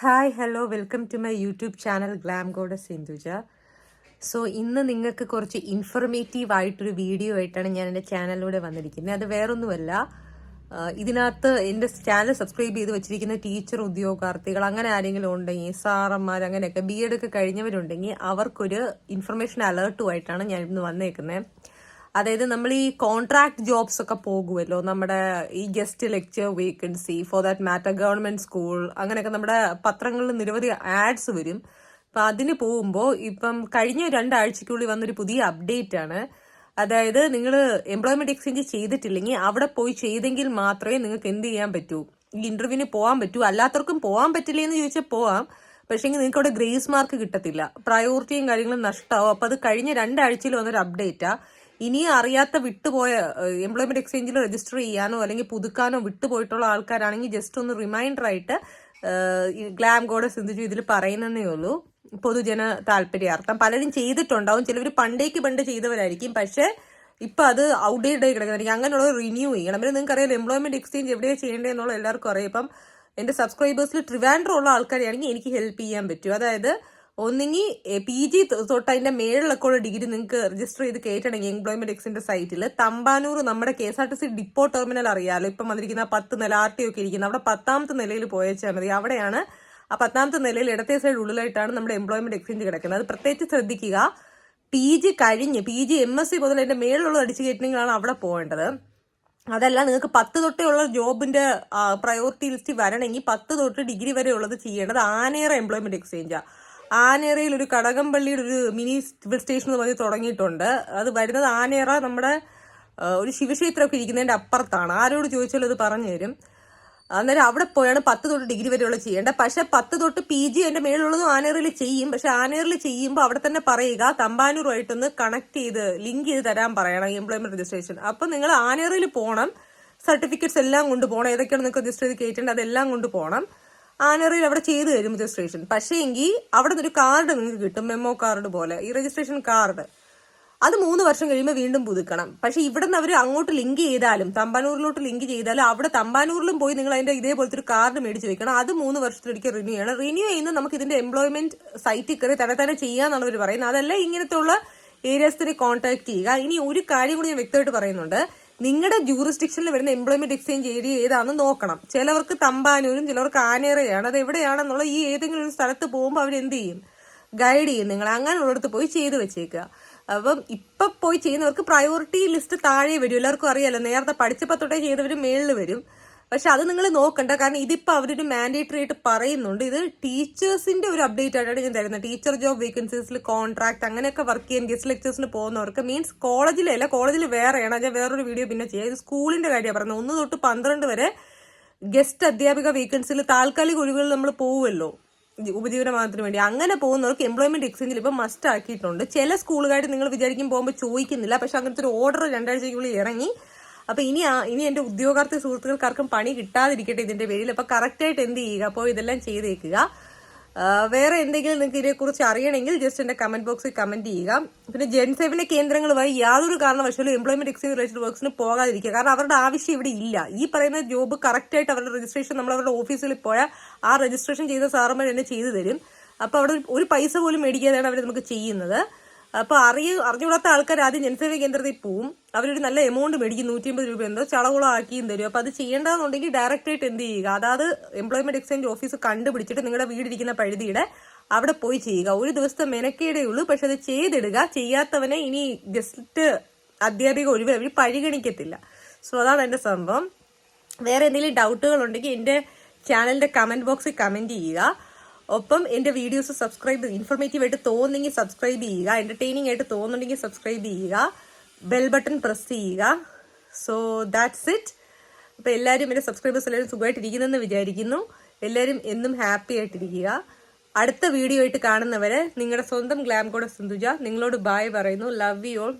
Hi hello welcome to my YouTube channel glam goda Sindhuja so ഇന്ന് നിങ്ങൾക്ക് കുറച്ച് ഇൻഫർമേറ്റീവ് ആയിട്ടൊരു വീഡിയോ ആയിട്ടാണ് ഞാൻ എന്റെ ചാനലിലൂടെ വന്നിരിക്കുന്നത്. അത് വേറൊന്നുമല്ല ഇതിനകത്ത് എന്റെ ചാനൽ സബ്സ്ക്രൈബ് ചെയ്ത് വെച്ചിരിക്കുന്ന ടീച്ചർ ഉദ്യോഗാർത്ഥികൾ അങ്ങനെ ആരെങ്കിലും ഉണ്ടെങ്കിൽ സാറന്മാർ അങ്ങനെയൊക്കെ ബി എഡ് ഒക്കെ കഴിഞ്ഞവരുണ്ടെങ്കിൽ അവർക്കൊരു ഇൻഫർമേഷൻ അലേർട്ടുമായിട്ടാണ് ഞാൻ ഇന്ന് വന്നേക്കുന്നത് അതായത് നമ്മൾ ഈ കോൺട്രാക്ട് ജോബ്സ് ഒക്കെ പോകുമല്ലോ നമ്മുടെ ഈ guest lecture vacancy for that matter government school അങ്ങനെയൊക്കെ നമ്മുടെ പത്രങ്ങളിൽ നിരവധി ആഡ്സ് വരും. അപ്പൊ അതിന് പോകുമ്പോൾ ഇപ്പം കഴിഞ്ഞ രണ്ടാഴ്ചക്കുള്ളിൽ വന്നൊരു പുതിയ അപ്ഡേറ്റ് ആണ്. അതായത് നിങ്ങൾ എംപ്ലോയ്മെന്റ് എക്സ്ചേഞ്ച് ചെയ്തിട്ടില്ലെങ്കിൽ അവിടെ പോയി ചെയ്തെങ്കിൽ മാത്രമേ നിങ്ങൾക്ക് എന്ത് ചെയ്യാൻ പറ്റൂ? ഈ ഇന്റർവ്യൂവിന് പോകാൻ പറ്റൂ. അല്ലാത്തവർക്കും പോകാൻ പറ്റില്ല എന്ന് ചോദിച്ചാൽ പോവാം. പക്ഷേ നിങ്ങൾക്ക് അവിടെ ഗ്രേസ് മാർക്ക് കിട്ടത്തില്ല. പ്രയോറിറ്റിയും കാര്യങ്ങളും നഷ്ടമാവും. അപ്പൊ അത് കഴിഞ്ഞ രണ്ടാഴ്ചയിൽ വന്നൊരു അപ്ഡേറ്റാ ഇനിയും അറിയാത്ത വിട്ടുപോയ എംപ്ലോയ്മെന്റ് എക്സ്ചേഞ്ചിൽ രജിസ്റ്റർ ചെയ്യാനോ അല്ലെങ്കിൽ പുതുക്കാനോ വിട്ടുപോയിട്ടുള്ള ആൾക്കാരാണെങ്കിൽ ജസ്റ്റ് ഒന്ന് റിമൈൻഡർ ആയിട്ട് ഗ്ലാം ഗോഡ് സിന്ധിച്ചു ഇതിൽ പറയുന്നതേ ഉള്ളൂ. പൊതുജന താല്പര്യാർത്ഥം. പലരും ചെയ്തിട്ടുണ്ടാവും. ചിലവർ പണ്ടേക്ക് പണ്ട് ചെയ്തവരായിരിക്കും. പക്ഷേ ഇപ്പൊ അത് ഔട്ട്ഡേറ്റ് ആയി കിടക്കുന്നതായിരിക്കും അങ്ങനെയുള്ള റിന്യൂ ചെയ്യണം. പിന്നെ നിങ്ങൾക്ക് അറിയാം എംപ്ലോയ്മെന്റ് എക്സ്ചേഞ്ച് എവിടെയാണ് ചെയ്യേണ്ടതെന്നുള്ള എല്ലാവർക്കും അറിയാം. ഇപ്പം എന്റെ സബ്സ്ക്രൈബേഴ്സിൽ ട്രിവാൻഡ്രം ഉള്ള ആൾക്കാരെയാണെങ്കിൽ എനിക്ക് ഹെൽപ്പ് ചെയ്യാൻ പറ്റും. അതായത് ഒന്നെങ്കിൽ പി ജി തൊട്ട് അതിന്റെ മേളിലൊക്കെ ഉള്ള ഡിഗ്രി നിങ്ങൾക്ക് രജിസ്റ്റർ ചെയ്ത് കയറ്റണമെങ്കിൽ എംപ്ലോയ്മെന്റ് എക്സിന്റെ സൈറ്റിൽ തമ്പാനൂർ നമ്മുടെ K S R T C depot terminal അറിയാലോ. ഇപ്പം വന്നിരിക്കുന്ന പത്ത് നില ആർ ടി ഒക്കെ ഇരിക്കുന്നത് അവിടെ പത്താമത്തെ നിലയിൽ പോയച്ചാൽ മതി. അവിടെയാണ് ആ പത്താമത്തെ നിലയിൽ ഇടത്തെ സൈഡ് ഉള്ളിലായിട്ടാണ് നമ്മുടെ എംപ്ലോയ്മെന്റ് എക്സ്ചേഞ്ച് കിടക്കുന്നത്. അത് പ്രത്യേകിച്ച് ശ്രദ്ധിക്കുക. പി ജി കഴിഞ്ഞ് P G M S C മുതൽ അതിന്റെ മേളിലുള്ള അടിച്ചു കയറ്റണമെങ്കിലാണ് അവിടെ പോകേണ്ടത്. അതല്ല നിങ്ങൾക്ക് പത്ത് തൊട്ടേ ഉള്ള ജോബിന്റെ പ്രയോറിറ്റി ലിസ്റ്റ് വരണമെങ്കിൽ പത്ത് തൊട്ട് ഡിഗ്രി വരെ ഉള്ളത് ചെയ്യേണ്ടത് ആനേറ എംപ്ലോയ്മെന്റ് എക്സ്ചേഞ്ചാ ആനേറയിൽ ഒരു കടകംപള്ളിയുടെ ഒരു മിനി സിവിൽ സ്റ്റേഷൻ എന്ന് പറഞ്ഞ് തുടങ്ങിയിട്ടുണ്ട്. അത് വരുന്നത് ആനേറ നമ്മുടെ ഒരു ശിവക്ഷേത്രമൊക്കെ ഇരിക്കുന്നതിന്റെ അപ്പുറത്താണ്. ആരോട് ചോദിച്ചാലും അത് പറഞ്ഞു തരും. അന്നേരം അവിടെ പോയാണ് പത്ത് തൊട്ട് ഡിഗ്രി വരെയുള്ള ചെയ്യേണ്ടത്. പക്ഷെ പത്ത് തൊട്ട് പി ജി എന്റെ മേളിലുള്ളതും ആനേറിൽ ചെയ്യും. പക്ഷെ ആനേറിൽ ചെയ്യുമ്പോൾ അവിടെ തന്നെ പറയുക തമ്പാനൂറുമായിട്ടൊന്ന് കണക്ട് ചെയ്ത് ലിങ്ക് ചെയ്ത് തരാൻ പറയണം എംപ്ലോയ്മെന്റ് രജിസ്ട്രേഷൻ അപ്പൊ നിങ്ങൾ ആനേറിൽ പോകണം സർട്ടിഫിക്കറ്റ്സ് എല്ലാം കൊണ്ടുപോകണം. ഏതൊക്കെയാണ് നിങ്ങൾക്ക് രജിസ്റ്റർ ചെയ്ത് കയറ്റേണ്ടത് അതെല്ലാം കൊണ്ട് പോകണം ആനറിയിൽ അവിടെ ചെയ്തു തരും രജിസ്ട്രേഷൻ പക്ഷേ എങ്കിൽ അവിടെ നിന്നൊരു കാർഡ് നിങ്ങൾക്ക് കിട്ടും മെമ്മോ കാർഡ് പോലെ. ഈ രജിസ്ട്രേഷൻ കാർഡ് അത് മൂന്ന് വർഷം കഴിയുമ്പോൾ വീണ്ടും പുതുക്കണം. പക്ഷെ ഇവിടെ നിന്ന് അവർ അങ്ങോട്ട് ലിങ്ക് ചെയ്താലും തമ്പാനൂരിലോട്ട് ലിങ്ക് ചെയ്താലും അവിടെ തമ്പാനൂരിലും പോയി നിങ്ങൾ അതിന്റെ ഇതേപോലത്തെ ഒരു കാർഡ് മേടിച്ച് വെക്കണം. അത് മൂന്ന് വർഷത്തിലൊരിക്കൽ റിന്യൂ ചെയ്യണം. റിന്യൂ ചെയ്യുന്നത് നമുക്ക് ഇതിന്റെ എംപ്ലോയ്മെന്റ് സൈറ്റിൽ കയറി തന്നെ തന്നെ ചെയ്യാന്നാണ് പറയുന്നത്. അതല്ല ഇങ്ങനത്തെ ഉള്ള ഏരിയാസിനെ കോൺടാക്ട് ചെയ്യുക. ഇനി ഒരു കാര്യം കൂടി ഞാൻ വ്യക്തമായിട്ട് പറയുന്നുണ്ട്. നിങ്ങളുടെ ജൂറിസ്ഡിക്ഷനിൽ വരുന്ന എംപ്ലോയ്മെന്റ് എക്സ്ചേഞ്ച് ഏരിയ ഏതാണെന്ന് നോക്കണം. ചിലവർക്ക് തമ്പാനൂരും ചിലവർക്ക് ആനേറയാണ്. അത് എവിടെയാണെന്നുള്ള ഈ ഏതെങ്കിലും ഒരു സ്ഥലത്ത് പോകുമ്പോൾ അവർ എന്ത് ചെയ്യും? ഗൈഡ് ചെയ്യും നിങ്ങൾ അങ്ങനെയുള്ളിടത്ത് പോയി ചെയ്ത് വെച്ചേക്കുക അപ്പം ഇപ്പൊ പോയി ചെയ്യുന്നവർക്ക് പ്രയോറിറ്റി ലിസ്റ്റ് താഴെ വരും. എല്ലാവർക്കും അറിയാലോ. നേരത്തെ പഠിച്ചപ്പോ തൊട്ടേ ചെയ്തവർ മേളിൽ വരും. പക്ഷെ അത് നിങ്ങൾ നോക്കണ്ട. കാരണം ഇതിപ്പോൾ അവരൊരു മാൻഡേറ്ററി ആയിട്ട് പറയുന്നുണ്ട്. ഇത് ടീച്ചേഴ്സിന്റെ ഒരു അപ്ഡേറ്റ് ആയിട്ടാണ് ഞാൻ തരുന്നത്. ടീച്ചർ ജോബ് വേക്കൻസീസിൽ കോൺട്രാക്ട് അങ്ങനെയൊക്കെ വർക്ക് ചെയ്യാൻ ഗസ്റ്റ് ലെക്ചേഴ്സിന് പോകുന്നവർക്ക് മീൻസ് കോളേജിലല്ല കോളേജിൽ വേറെയാണ്. ഞാൻ വേറൊരു വീഡിയോ പിന്നെ ചെയ്യാം. ഇത് സ്കൂളിന്റെ കാര്യമാണ് പറയുന്നത് ഒന്ന് തൊട്ട് പന്ത്രണ്ട് വരെ ഗസ്റ്റ് അധ്യാപിക വേക്കൻസിയിൽ താൽക്കാലിക ഒഴിവുകൾ നമ്മൾ പോവുമല്ലോ. ഉപജീവനമാനത്തിന് വേണ്ടി. അങ്ങനെ പോകുന്നവർക്ക് എംപ്ലോയ്മെന്റ് എക്സ്ചേഞ്ചിൽ ഇപ്പം മസ്റ്റ് ആക്കിയിട്ടുണ്ട്. ചില സ്കൂളുകാർ നിങ്ങൾ വിചാരിക്കും പോകുമ്പോൾ ചോദിക്കുന്നില്ല. പക്ഷെ അങ്ങനത്തെ ഒരു ഓർഡർ രണ്ടാഴ്ചയ്ക്കുള്ളിൽ ഇറങ്ങി അപ്പൊ ഇനി ഇനി എന്റെ ഉദ്യോഗാർത്ഥി സുഹൃത്തുക്കൾക്കാർക്കും പണി കിട്ടാതിരിക്കട്ടെ ഇതിന്റെ പേരിൽ. അപ്പൊ കറക്റ്റ് ആയിട്ട് എന്ത് ചെയ്യുക? അപ്പോൾ ഇതെല്ലാം ചെയ്തേക്കുക. വേറെ എന്തെങ്കിലും നിങ്ങൾക്ക് ഇതിനെക്കുറിച്ച് അറിയണമെങ്കിൽ ജസ്റ്റ് എന്റെ കമന്റ് ബോക്സിൽ കമന്റ് ചെയ്യുക. പിന്നെ ജൻസേവന കേന്ദ്രങ്ങളുമായി യാതൊരു കാരണവശാലും എംപ്ലോയ്മെന്റ് എക്സ്ചേഞ്ച് റിലേറ്റഡ് വർക്ക്സിന് പോകാതിരിക്കുക. കാരണം അവരുടെ ആവശ്യം ഇവിടെ ഇല്ല. ഈ പറയുന്ന ജോബ് കറക്റ്റ് ആയിട്ട് അവരുടെ രജിസ്ട്രേഷൻ നമ്മൾ അവരുടെ ഓഫീസിൽ പോയാൽ ആ രജിസ്ട്രേഷൻ ചെയ്ത സാറന്മാർ തന്നെ ചെയ്തു തരും. അപ്പൊ അവിടെ ഒരു പൈസ പോലും മേടിക്കാതെയാണ് അവർ നമുക്ക് ചെയ്യുന്നത്. അപ്പൊ അറിയ അറിഞ്ഞുകൂടാത്ത ആൾക്കാർ ആദ്യം ജനസേവ കേന്ദ്രത്തിൽ പോവും. അവരൊരു നല്ല എമൗണ്ട് മേടിക്കും നൂറ്റി അമ്പത് രൂപ എന്തോ ചളകുളം ആക്കിയും തരും. അപ്പൊ അത് ചെയ്യേണ്ടതെന്നുണ്ടെങ്കിൽ ഡയറക്റ്റ് ആയിട്ട് എന്ത് ചെയ്യുക? അതായത് എംപ്ലോയ്മെന്റ് എക്സ്ചേഞ്ച് ഓഫീസ് കണ്ടുപിടിച്ചിട്ട് നിങ്ങളുടെ വീടിരിക്കുന്ന പഴുതിയുടെ അവിടെ പോയി ചെയ്യുക. ഒരു ദിവസത്തെ മെനക്കേടേ ഉള്ളൂ പക്ഷെ അത് ചെയ്തിടുക. ചെയ്യാത്തവനെ ഇനി ഗസ്റ്റ് അധ്യാപിക ഒഴിവ് അവർ പരിഗണിക്കത്തില്ല. സോ അതാണ് എന്റെ സംഭവം. വേറെ എന്തെങ്കിലും ഡൗട്ടുകൾ ഉണ്ടെങ്കിൽ എന്റെ ചാനലിന്റെ കമന്റ് ബോക്സിൽ കമന്റ് ചെയ്യുക. ഒപ്പം എന്റെ വീഡിയോസ് സബ്സ്ക്രൈബ് ഇൻഫോർമേറ്റീവ് ആയിട്ട് തോന്നുന്നെങ്കിൽ സബ്സ്ക്രൈബ് ചെയ്യുക എന്റർടൈനിങ് ആയിട്ട് തോന്നുന്നുണ്ടെങ്കിൽ സബ്സ്ക്രൈബ് ചെയ്യുക ബെൽ ബട്ടൺ പ്രസ് ചെയ്യുക. സോ ദാറ്റ്സ് ഇറ്റ് അപ്പോൾ എല്ലാവരും എന്റെ സബ്സ്ക്രൈബേഴ്സ് എല്ലാവരും സുഖമായിട്ടിരിക്കുന്നെന്ന് വിചാരിക്കുന്നു. എല്ലാവരും എന്നും ഹാപ്പി ആയിട്ടിരിക്കുക. അടുത്ത വീഡിയോ ആയിട്ട് കാണുന്നവരെ നിങ്ങളുടെ സ്വന്തം ഗ്ലാം കോഡ് സിന്ധുജ നിങ്ങളോട് ബായ് പറയുന്നു. Love you all